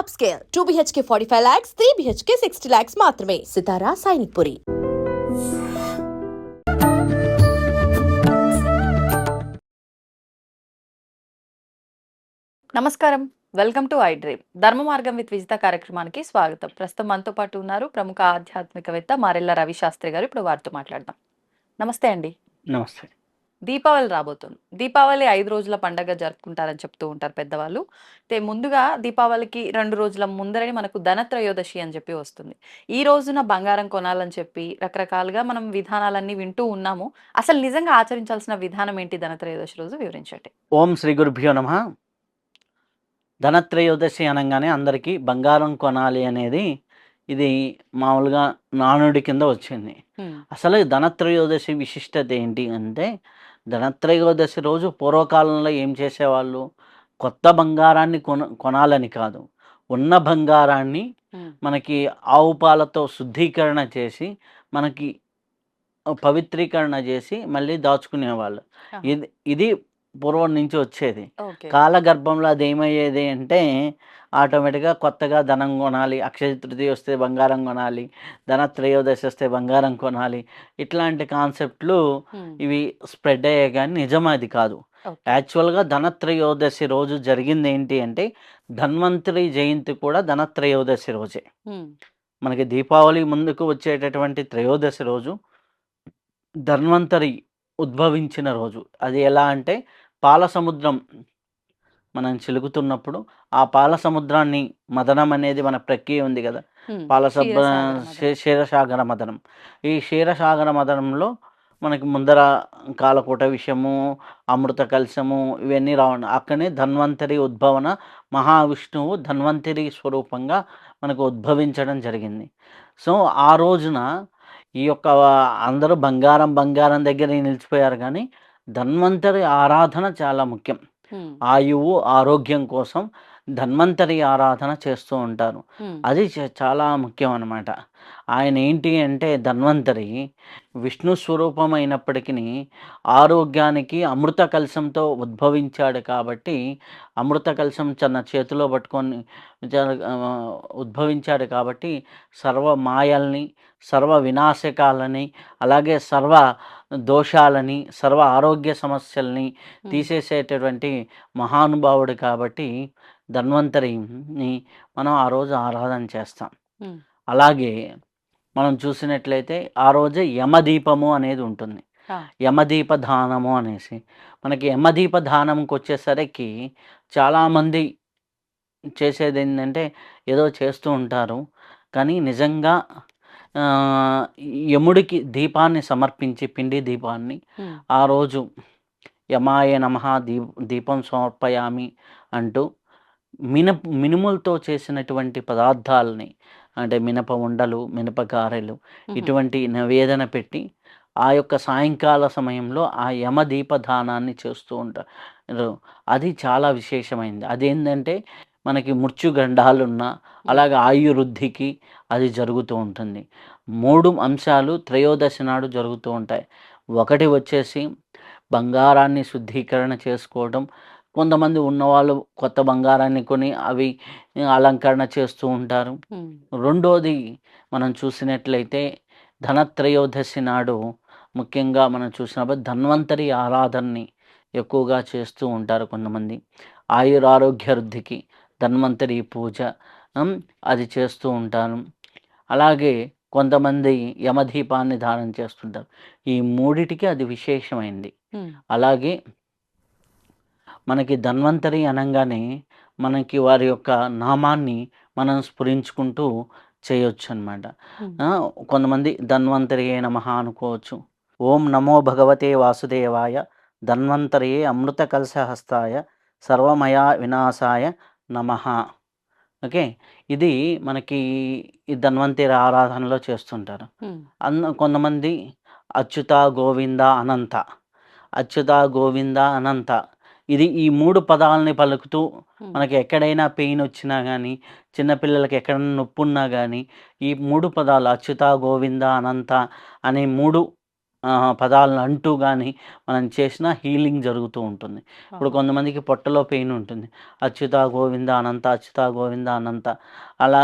upscale. 2 BHK 45 lakhs, 3 BHK 60 lakhs మాత్రమే. సితారా సైనిక్ పురి. నమస్కారం. Welcome to I dream ధర్మ మార్గం విత్ విజిత కార్యక్రమానికి స్వాగతం. ప్రస్తుతం మనతో పాటు ఉన్నారు ప్రముఖ ఆధ్యాత్మికవేత్త మారెల్ల రవి శాస్త్రి గారు. ఇప్పుడు వారితో మాట్లాడదాం. నమస్తే అండి. నమస్తే. దీపావళి రాబోతుంది. దీపావళి ఐదు రోజుల పండగ జరుపుకుంటారని చెప్తూ ఉంటారు పెద్దవాళ్ళు. అయితే ముందుగా దీపావళికి రెండు రోజుల ముందరని మనకు ధనత్రయోదశి అని చెప్పి వస్తుంది. ఈ రోజున బంగారం కొనాలని చెప్పి రకరకాలుగా మనం విధానాలన్నీ వింటూ ఉన్నాము. అసలు నిజంగా ఆచరించాల్సిన విధానం ఏంటి ధనత్రయోదశి రోజు? వివరించండి. ఓం శ్రీ గురుభ్యో నమ. ధనత్రయోదశి అనగానే అందరికీ బంగారం కొనాలి అనేది ఇది మామూలుగా నానుడి కింద వచ్చింది. అసలు ధనత్రయోదశి విశిష్టత ఏంటి అంటే ధనత్రయోదశి రోజు పూర్వకాలంలో ఏం చేసేవాళ్ళు కొత్త బంగారాన్ని కొన కొనాలని కాదు ఉన్న బంగారాన్ని. మనకి ఆవు పాలతో శుద్ధీకరణ చేసి మనకి పవిత్రీకరణ చేసి మళ్ళీ దాచుకునేవాళ్ళు. ఇది ఇది పూర్వం నుంచి వచ్చేది కాలగర్భంలో అది ఏమయ్యేది అంటే ఆటోమేటిక్గా కొత్తగా ధనం కొనాలి అక్షయ తృతీయ వస్తే బంగారం కొనాలి ధన త్రయోదశి వస్తే బంగారం కొనాలి ఇట్లాంటి కాన్సెప్ట్లు. ఇవి స్ప్రెడ్ అయ్యాయి కానీ నిజం అది కాదు. యాక్చువల్గా ధనత్రయోదశి రోజు జరిగింది ఏంటి అంటే ధన్వంతరి జయంతి కూడా ధనత్రయోదశి రోజే. మనకి దీపావళి ముందుకు వచ్చేటటువంటి త్రయోదశి రోజు ధన్వంతరి ఉద్భవించిన రోజు. అది ఎలా అంటే పాల సముద్రం మనం చిలుకుతున్నప్పుడు ఆ పాల సముద్రాన్ని మదనం అనేది మన ప్రక్రియ ఉంది కదా. పాల క్షీరసాగర మదనం. ఈ క్షీరసాగర మదనంలో మనకి ముందర కాలకూట విషము అమృత కలశము ఇవన్నీ రావడం. అక్కడనే ధన్వంతరి ఉద్భవన మహావిష్ణువు ధన్వంతరి స్వరూపంగా మనకు ఉద్భవించడం జరిగింది. సో ఆ రోజున ఈ యొక్క అందరూ బంగారం బంగారం దగ్గర నిలిచిపోయారు కానీ ధన్వంతరి ఆరాధన చాలా ముఖ్యం. ఆయువు ఆరోగ్యం కోసం ధన్వంతరి ఆరాధన చేస్తూ ఉంటారు. అది చాలా ముఖ్యం అన్నమాట ఆయన ఏంటి అంటే ధన్వంతరి విష్ణు స్వరూపం అయినప్పటికీ ఆరోగ్యానికి అమృత కలశంతో ఉద్భవించాడు కాబట్టి అమృత కలశం తన చేతిలో పట్టుకొని ఉద్భవించాడు కాబట్టి సర్వ మాయల్ని సర్వ వినాశకాలని అలాగే సర్వ దోషాలని సర్వ ఆరోగ్య సమస్యల్ని. తీసేసేటటువంటి మహానుభావుడు కాబట్టి ధన్వంతరిని మనం ఆ రోజు ఆరాధన చేస్తాం. అలాగే మనం చూసినట్లయితే ఆ రోజే యమదీపము అనేది ఉంటుంది. యమదీప దానము అనేసి మనకి యమదీప దానంకి వచ్చేసరికి చాలామంది చేసేది ఏంటంటే ఏదో చేస్తూ ఉంటారు కానీ నిజంగా యముడికి దీపాన్ని సమర్పించి పిండి దీపాన్ని. ఆ రోజు యమాయ నమ దీప దీపం సమర్పయామి అంటూ మినప మినుములతో చేసినటువంటి పదార్థాలని అంటే మినప ఉండలు మినప గారెలు. ఇటువంటి నివేదన పెట్టి ఆ యొక్క సాయంకాల సమయంలో ఆ యమ దీపదానాన్ని చేస్తూ ఉంటారు అది చాలా విశేషమైంది. అదేంటంటే మనకి మృత్యుగండాలున్న అలాగే ఆయురుద్ధికి అది జరుగుతూ ఉంటుంది. మూడు అంశాలు త్రయోదశి నాడు జరుగుతూ ఉంటాయి. ఒకటి వచ్చేసి బంగారాన్ని శుద్ధీకరణ చేసుకోవడం కొంతమంది ఉన్నవాళ్ళు కొత్త బంగారాన్ని కొని అవి అలంకరణ చేస్తూ ఉంటారు. రెండోది మనం చూసినట్లయితే ధనత్రయోదశి నాడు ముఖ్యంగా మనం చూసినప్పుడు ధన్వంతరి ఆరాధనని ఎక్కువగా చేస్తూ ఉంటారు కొంతమంది. ఆయురారోగ్య వృద్ధికి ధన్వంతరి పూజ అది చేస్తూ ఉంటారు. అలాగే కొంతమంది యమదీపాన్ని ధారణ చేస్తుంటారు. ఈ మూడిటికి అది విశేషమైంది. అలాగే మనకి ధన్వంతరి అనగానే మనకి వారి యొక్క నామాన్ని మనం స్ఫురించుకుంటూ చేయొచ్చు అనమాట. కొంతమంది ధన్వంతరియే నమ అనుకోవచ్చు. ఓం నమో భగవతే వాసుదేవాయ ధన్వంతరియే అమృత కలశహస్తాయ సర్వమయా వినాశాయ నమ. ఓకే? ఇది మనకి ఈ ధన్వంతరి ఆరాధనలో చేస్తుంటారు. అన్న కొంతమంది అచ్యుత గోవింద అనంత. అచ్యుత గోవింద అనంత. ఇది ఈ మూడు పదాలని పలుకుతూ. మనకి ఎక్కడైనా పెయిన్ వచ్చినా కానీ చిన్నపిల్లలకి ఎక్కడైనా నొప్పి ఉన్నా కానీ ఈ మూడు పదాలు అచ్యుత గోవింద అనంత అనే మూడు పదాలను అంటూ కానీ మనం చేసిన హీలింగ్ జరుగుతూ ఉంటుంది ఇప్పుడు. కొంతమందికి పొట్టలో పెయిన్ ఉంటుంది అచ్యుత గోవింద అనంత అచ్యుత గోవింద అనంత అలా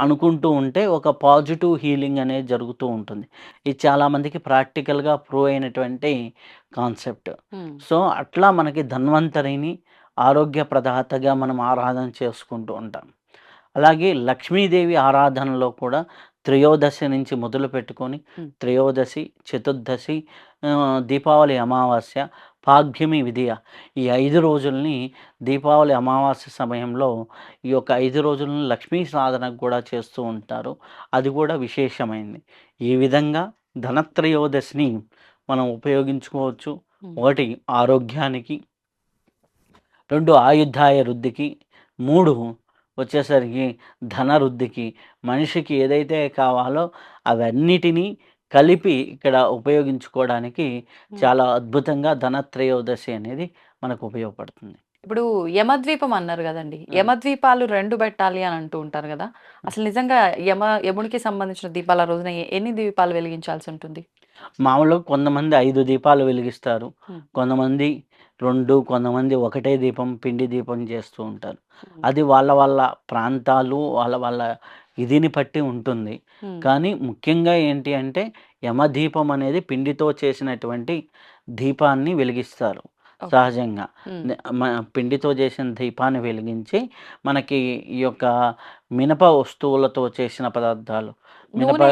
అనుకుంటూ ఉంటే ఒక పాజిటివ్ హీలింగ్ అనేది జరుగుతూ ఉంటుంది. ఇది చాలామందికి ప్రాక్టికల్గా ప్రూవ్ అయినటువంటి కాన్సెప్ట్. సో అట్లా మనకి ధన్వంతరిని ఆరోగ్య ప్రదాతగా మనం ఆరాధన చేసుకుంటూ ఉంటాం. అలాగే లక్ష్మీదేవి ఆరాధనలో కూడా త్రయోదశి నుంచి మొదలు పెట్టుకొని. త్రయోదశి చతుర్దశి దీపావళి అమావాస్య పాగ్యమి విధియ. ఈ ఐదు రోజుల్ని దీపావళి అమావాస్య సమయంలో ఈ యొక్క ఐదు రోజులను లక్ష్మీ సాధనకు కూడా చేస్తూ ఉంటారు. అది కూడా విశేషమైంది. ఈ విధంగా ధనత్రయోదశిని మనం ఉపయోగించుకోవచ్చు. ఒకటి ఆరోగ్యానికి. రెండు ఆయుధాయ వృద్ధికి. మూడు వచ్చేసరికి ధన వృద్ధికి మనిషికి ఏదైతే కావాలో అవన్నిటినీ కలిపి ఇక్కడ ఉపయోగించుకోవడానికి చాలా అద్భుతంగా ధనత్రయోదశి అనేది మనకు ఉపయోగపడుతుంది. ఇప్పుడు యమద్వీపం అన్నారు కదండి. యమద్వీపాలు రెండు పెట్టాలి అని అంటూ ఉంటారు కదా! అసలు నిజంగా యమ యమునికి సంబంధించిన దీపాల రోజున ఎన్ని దీపాలు వెలిగించాల్సి ఉంటుంది? మామూలుగా కొంతమంది ఐదు దీపాలు వెలిగిస్తారు. కొంతమంది రెండు కొంతమంది ఒకటే దీపం పిండి దీపం చేస్తూ ఉంటారు. అది వాళ్ళ వాళ్ళ ప్రాంతాలు వాళ్ళ వాళ్ళ ఇదిని బట్టి ఉంటుంది. కానీ ముఖ్యంగా ఏంటి అంటే యమదీపం అనేది పిండితో చేసినటువంటి దీపాన్ని వెలిగిస్తారు. సహజంగా. పిండితో చేసిన దీపాన్ని వెలిగించి మనకి ఈ యొక్క మినప వస్తువులతో చేసిన పదార్థాలు. మినప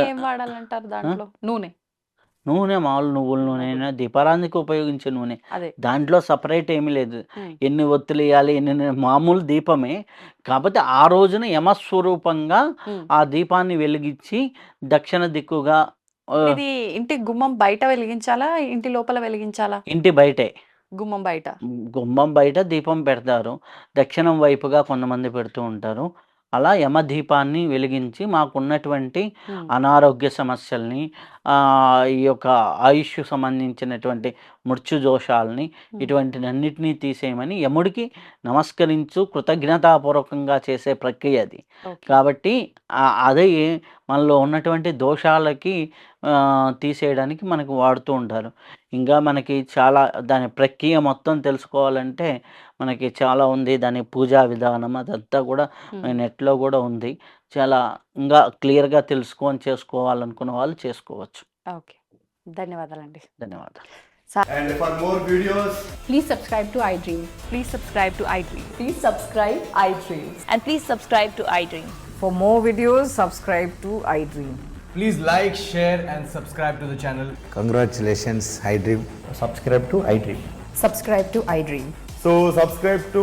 నూనె? నూనె మామూలు నువ్వుల నూనె అయినా దీపారానికి ఉపయోగించే నూనె. దాంట్లో సపరేట్ ఏమీ లేదు. ఎన్ని ఒత్తులు వేయాలి ఎన్ని మామూలు దీపమే. కాకపోతే ఆ రోజున యమస్వరూపంగా. ఆ దీపాన్ని వెలిగించి దక్షిణ దిక్కుగా ఇది ఇంటి గుమ్మం బయట వెలిగించాలా ఇంటి లోపల వెలిగించాలా? ఇంటి బయటే. గుమ్మం బయట. గుమ్మం బయట దీపం పెడతారు. దక్షిణం వైపుగా కొంతమంది పెడుతూ ఉంటారు. అలా యమ దీపాన్ని వెలిగించి మాకున్నటువంటి అనారోగ్య సమస్యల్ని ఈ యొక్క ఆయుష్ సంబంధించినటువంటి మృత్యు దోషాలని ఇటువంటినన్నిటినీ తీసేయమని యముడికి నమస్కరించు కృతజ్ఞతాపూర్వకంగా చేసే ప్రక్రియ అది. కాబట్టి అదే మనలో ఉన్నటువంటి దోషాలకి తీసేయడానికి మనకు వాడుతూ ఉంటారు. ఇంకా మనకి చాలా దాని ప్రక్రియ మొత్తం తెలుసుకోవాలంటే మనకి చాలా ఉంది. దాని పూజా విధానం అదంతా కూడా నెట్లో కూడా ఉంది. చాలా ఇంకా క్లియర్గా తెలుసుకొని చేసుకోవాలనుకున్న వాళ్ళు చేసుకోవచ్చు ఓకే ధన్యవాదాలండి ధన్యవాదాలు And for more videos, Please subscribe to iDream. Please subscribe to iDream Please subscribe iDream. and please subscribe to iDream. For more videos, subscribe to iDream. please like, share, and subscribe to the channel. Congratulations, iDream. Subscribe to iDream. Subscribe to iDream. So, subscribe to